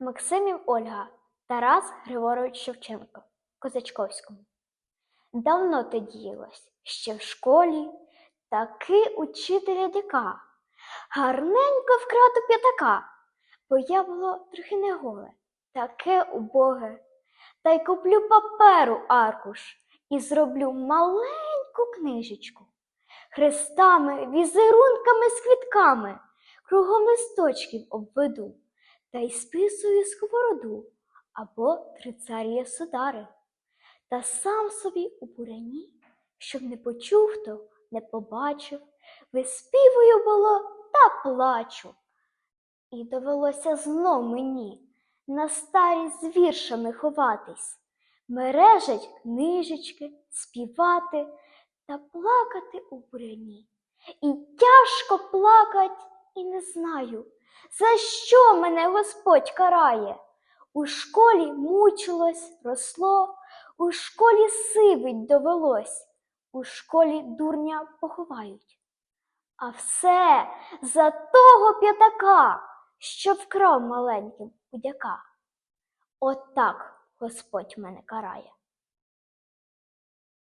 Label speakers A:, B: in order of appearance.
A: Максимів Ольга, Тарас Григорович Шевченко, Козачковському. Давно те діялось, ще в школі, таки учителя дяка, гарненько вкрав до п'ятака, бо я було трохи не голе, таке убоге. Та й куплю паперу аркуш і зроблю маленьку книжечку. Хрестами, візерунками з квітками, кругом листочків обведу, та й списую сковороду або трицарія судари. Та сам собі у бурані, щоб не почув хто, не побачив, виспівую було та плачу. І довелося знов мені на старість з віршами ховатись, мережать книжечки, співати та плакати у буряні. І тяжко плакать, і не знаю, за що мене Господь карає. У школі мучилось, росло, у школі сивить довелось, у школі дурня поховають. А все за того п'ятака, що вкрав маленьким удяка. Отак Господь мене карає.